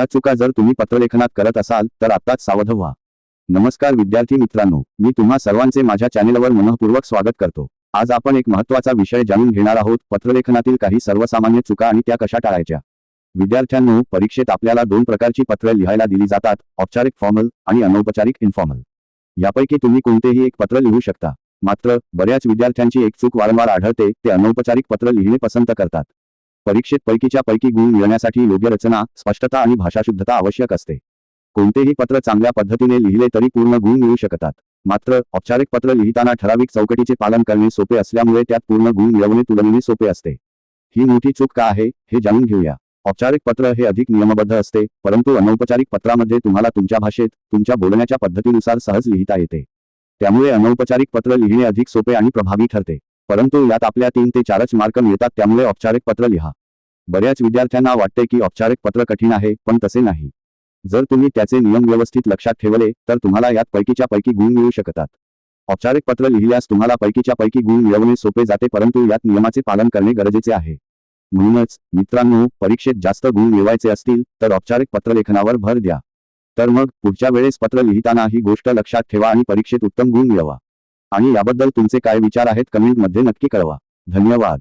या चुका जर तुम्ही पत्रलेखनात करत असाल तर आत्ताच सावध व्हा. नमस्कार विद्यार्थी मित्रांनो मी तुम्हा सर्वांचे माझ्या चॅनेलवर मनःपूर्वक स्वागत करतो. आज आपण एक महत्त्वाचा विषय जाणून घेणार आहोत पत्रलेखनातील काही सर्वसामान्य चुका आणि त्या कशा टाळायच्या. विद्यार्थ्यांनो परीक्षेत आपल्याला दोन प्रकारची पत्रे लिहायला दिली जातात औपचारिक फॉर्मल आणि अनौपचारिक इन्फॉर्मल. यापैकी तुम्ही कोणतेही एक पत्र लिहू शकता. मात्र बऱ्याच विद्यार्थ्यांची एक चूक वारंवार आढळते ते अनौपचारिक पत्र लिहिणे पसंत करतात. परीक्षेत पैकीच्या पैकी गुण मिळण्यासाठी योग्य रचना स्पष्टता आणि भाषाशुद्धता आवश्यक असते. कोणतेही पत्र चांगल्या पद्धतीने लिहिले तरी पूर्ण गुण मिळू शकतात. मात्र औपचारिक पत्र लिहिताना ठराविक चौकटीचे पालन करणे सोपे असल्यामुळे त्यात पूर्ण गुण मिळवणे तुलनेने सोपे असते. ही मोठी चूक का आहे हे जाणून घेऊया. औपचारिक पत्र हे अधिक नियमबद्ध असते परंतु अनौपचारिक पत्रामध्ये तुम्हाला तुमच्या भाषेत तुमच्या बोलण्याच्या पद्धतीनुसार सहज लिहिता येते. त्यामुळे अनौपचारिक पत्र लिहिणे अधिक सोपे आणि प्रभावी ठरते. परंतु यात आपल्या तीन ते चारच मार्क मिळतात त्यामुळे औपचारिक पत्र लिहा. बऱ्याच विद्यार्थ्यांना वाटते की औपचारिक पत्र कठीण आहे पण तसे नाही. जर तुम्ही त्याचे नियम व्यवस्थित लक्षात ठेवले तर तुम्हाला यात पैकीच्या पैकी गुण मिळू शकतात. औपचारिक पत्र लिहिल्यास तुम्हाला पैकीच्या पैकी गुण मिळवणे सोपे जाते परंतु यात नियमाचे पालन करणे गरजेचे आहे. म्हणूनच मित्रांनो परीक्षेत जास्त गुण मिळवायचे असतील तर औपचारिक पत्रलेखनावर भर द्या. तर मग पुढच्या वेळेस पत्र लिहिताना ही गोष्ट लक्षात ठेवा आणि परीक्षेत उत्तम गुण मिळवा. आणि याबद्दल तुमचे काय विचार आहेत कमेंटमध्ये नक्की कळवा. धन्यवाद.